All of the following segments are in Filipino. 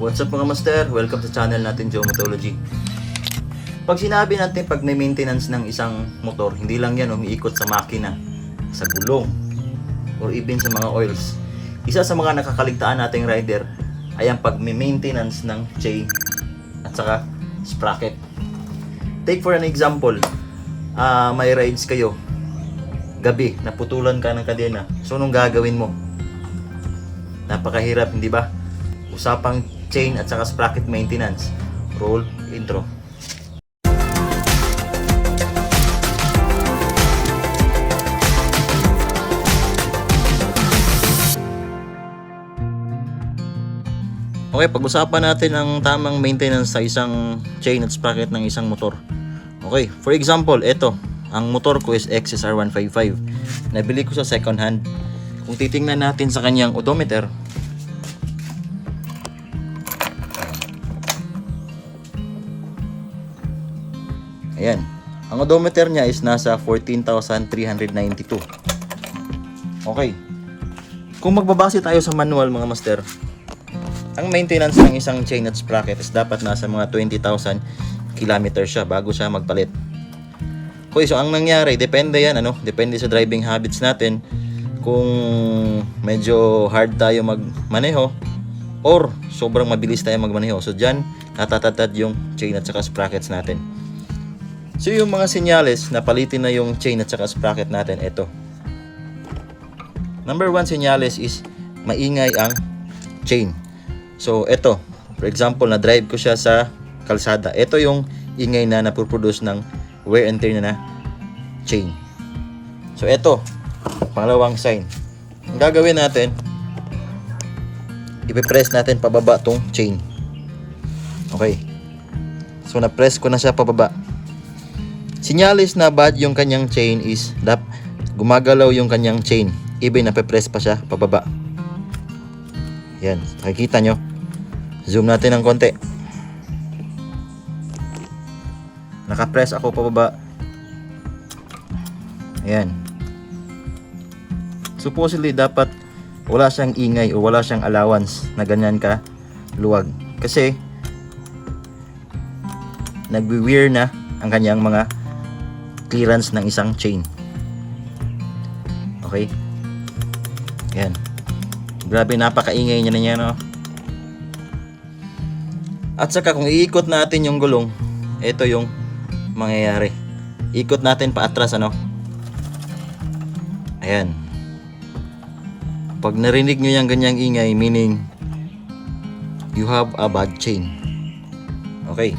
What's up mga master? Welcome sa channel natin Geometology. Pag sinabi natin pag may maintenance ng isang motor, hindi lang yan umiikot sa makina, sa gulong, or even sa mga oils. Isa sa mga nakakaligtaan nating rider ay ang pag maintenance ng chain at saka sprocket. Take for an example, ah may rides kayo, gabi, naputulan ka ng kadena. So, anong gagawin mo? Napakahirap, hindi ba? Usapang chain at saka sprocket maintenance. Roll intro. Okay, pag-usapan natin ang tamang maintenance sa isang chain at sprocket ng isang motor. Okay, for example, ito, ang motor ko is XSR 155. Nabili ko sa second hand. Kung titingnan natin sa kanyang odometer, Odometer niya is nasa 14,392. Okay. Kung magbabase tayo sa manual mga master, ang maintenance ng isang chain at sprocket is dapat nasa mga 20,000 kilometers siya bago siya magpalit. Okay, so ang nangyari, depende yan, ano? Depende sa driving habits natin. Kung medyo hard tayo magmaneho or sobrang mabilis tayo magmaneho. So dyan, natatatad yung chain at saka sprockets natin. So yung mga senyales na palitin na yung chain at saka sprocket natin, ito. Number one senyales is maingay ang chain. So ito, for example, na drive ko siya sa kalsada. Ito yung ingay na napoproduce ng wear and tear na na chain. So ito, pangalawang sign. Ang gagawin natin, ipipress natin pababa tong chain. Okay. So na-press ko na siya pababa. Sinyalis na bad yung kanyang chain is dap gumagalaw yung kanyang chain. Even nape-press pa siya pababa. Yan, nakikita nyo. Zoom natin ng konti. Naka-press ako pababa. Ayan. Supposedly dapat wala siyang ingay o wala siyang allowance na ganyan ka luwag. Kasi nagwi-wear na ang kanyang mga clearance ng isang chain. Okay? Yan. Grabe, napakaingay niya na niya, no? At saka kung iikot natin yung gulong, ito yung mangyayari. Ikot natin pa atras, ano? Ayan. Pag narinig nyo yung ganyang ingay, meaning you have a bad chain. Okay.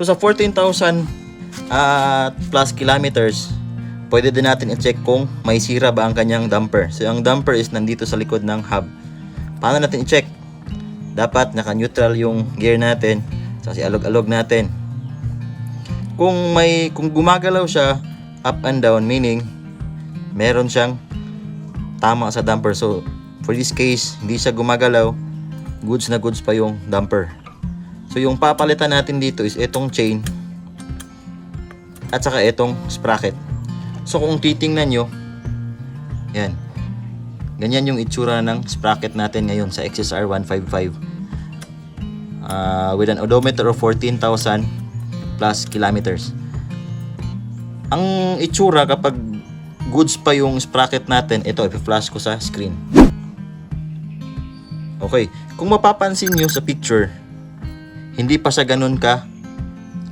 So sa 14,000 at plus kilometers, pwede din natin i-check kung may sira ba ang kanyang damper. So ang damper is nandito sa likod ng hub. Paano natin i-check? Dapat naka-neutral yung gear natin. Kasi alog-alog natin. Kung may kung gumagalaw siya up and down meaning meron siyang tama sa damper. So for this case, hindi siya gumagalaw. Goods na goods pa yung damper. So yung papalitan natin dito is itong chain at saka itong sprocket. So kung titingnan nyo, yan. Ganyan yung itsura ng sprocket natin ngayon sa XSR 155. Uh, with an odometer of 14,000 plus kilometers. Ang itsura kapag goods pa yung sprocket natin, ito, ipi-flash ko sa screen. Okay, kung mapapansin nyo sa picture, hindi pa siya ganun ka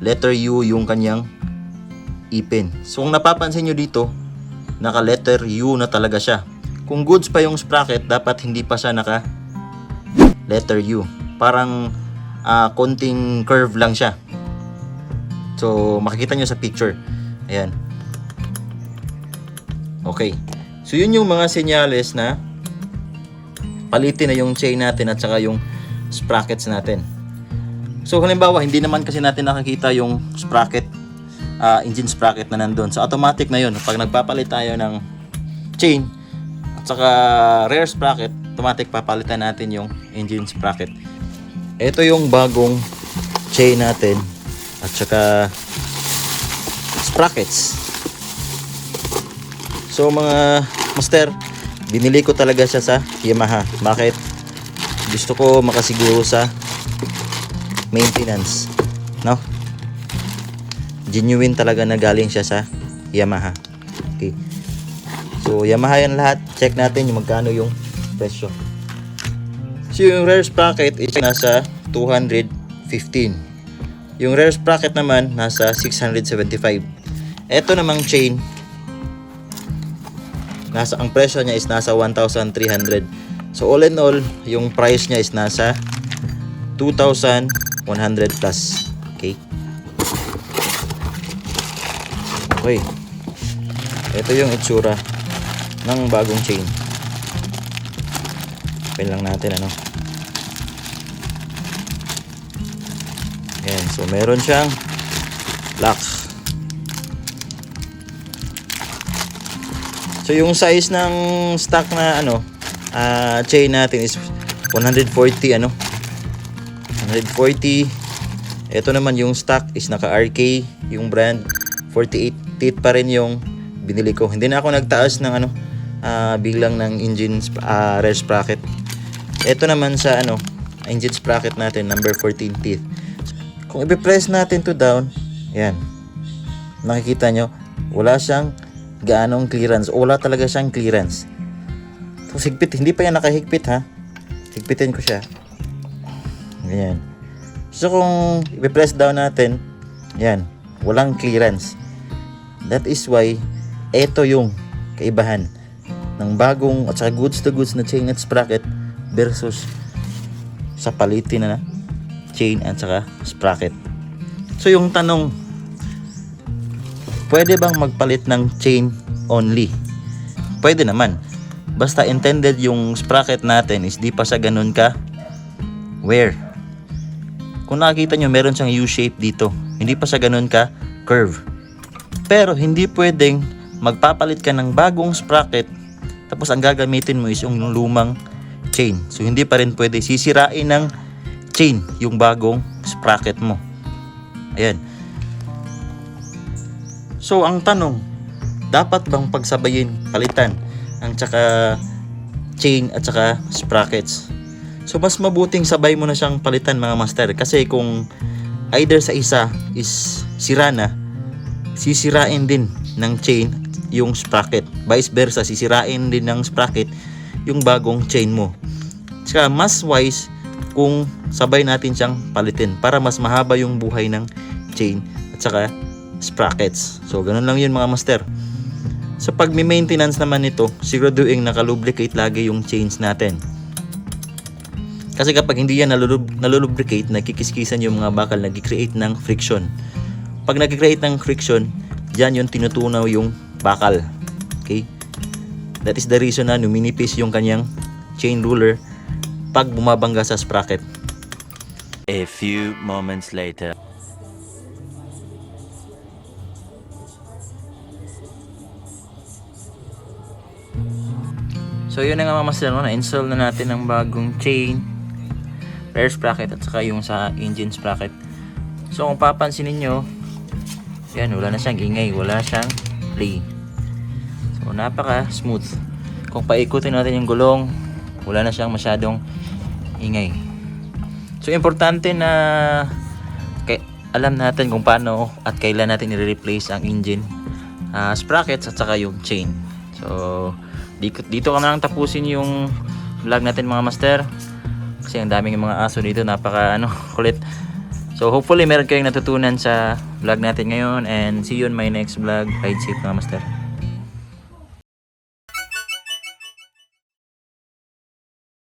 letter U yung kanyang ipin. So kung napapansin nyo dito, naka letter U na talaga siya. Kung goods pa yung sprocket, dapat hindi pa siya naka letter U. Parang ah, konting curve lang siya. So makikita nyo sa picture. Ayan. Okay. So yun yung mga senyales na palitin na yung chain natin at saka yung sprockets natin. So halimbawa, hindi naman kasi natin nakakita yung sprocket, ah, engine sprocket na nandun. So automatic na yun. Pag nagpapalit tayo ng chain at saka rear sprocket, automatic papalitan natin yung engine sprocket. Ito yung bagong chain natin at saka sprockets. So mga master, binili ko talaga siya sa Yamaha. Bakit? gusto ko makasiguro sa maintenance. No? Genuine talaga na galing siya sa Yamaha. Okay. So, Yamaha yan lahat. Check natin yung magkano yung presyo. So, yung rear sprocket is nasa 215. Yung rear sprocket naman, nasa 675. Ito namang chain, nasa ang presyo niya is nasa 1,300. So all in all, yung price niya is nasa 2,100 plus. Okay. Okay. Ito yung itsura ng bagong chain. Pin lang natin ano. Ayan, so meron siyang lock. So yung size ng stock na ano, ah, chain natin is 140 ano. 140. Ito naman yung stock is naka RK yung brand 48 teeth pa rin yung binili ko. Hindi na ako nagtaas ng ano ah, biglang ng engine sp- ah, rear sprocket. Ito naman sa ano engine sprocket natin number 14 teeth. Kung i-press natin to down, yan. Nakikita nyo, wala siyang gaanong clearance. Wala talaga siyang clearance. So, higpit. Hindi pa yan nakahigpit ha. Higpitin ko siya. Ganyan. So, kung i-press down natin, yan. Walang clearance. That is why, ito yung kaibahan ng bagong at saka goods to goods na chain at sprocket versus sa palitin na chain at saka sprocket. So yung tanong, pwede bang magpalit ng chain only? Pwede naman. Basta intended yung sprocket natin is di pa sa ganun ka wear. Kung nakikita nyo, meron siyang U-shape dito. Hindi pa sa ganun ka curve. Pero hindi pwedeng magpapalit ka ng bagong sprocket tapos ang gagamitin mo is yung lumang chain. So hindi pa rin pwede sisirain ng chain yung bagong sprocket mo. Ayan. So ang tanong, dapat bang pagsabayin, palitan ang tsaka chain at tsaka sprockets? So mas mabuting sabay mo na siyang palitan mga master kasi kung either sa isa is sira na, sisirain din ng chain yung sprocket. Vice versa, sisirain din ng sprocket yung bagong chain mo. Tsaka mas wise kung sabay natin siyang palitin para mas mahaba yung buhay ng chain at saka sprockets. So, ganun lang yun mga master. Sa pag-maintenance naman nito, siguraduhin nakalubricate lagi yung chains natin. Kasi kapag hindi yan nalulub, nalulubricate, nagkikiskisan yung mga bakal, nag-create ng friction. Pag nag-create ng friction, dyan yung tinutunaw yung bakal. Okay? That is the reason na numinipis yung kanyang chain ruler pag bumabangga sa sprocket. A few moments later. So yun na nga mga master, na-install na natin ang bagong chain, rear sprocket at saka yung sa engine sprocket. So kung papansinin nyo, yan, wala na siyang ingay, wala siyang play. So napaka smooth. Kung paikutin natin yung gulong, wala na siyang masyadong ingay. So importante na kay, alam natin kung paano at kailan natin i-replace ang engine ah, sprockets at saka yung chain. So dito, dito ka na lang tapusin yung vlog natin mga master. Kasi ang daming mga aso dito, napaka ano, kulit. So hopefully meron kayong natutunan sa vlog natin ngayon and see you on my next vlog. Ride safe mga master.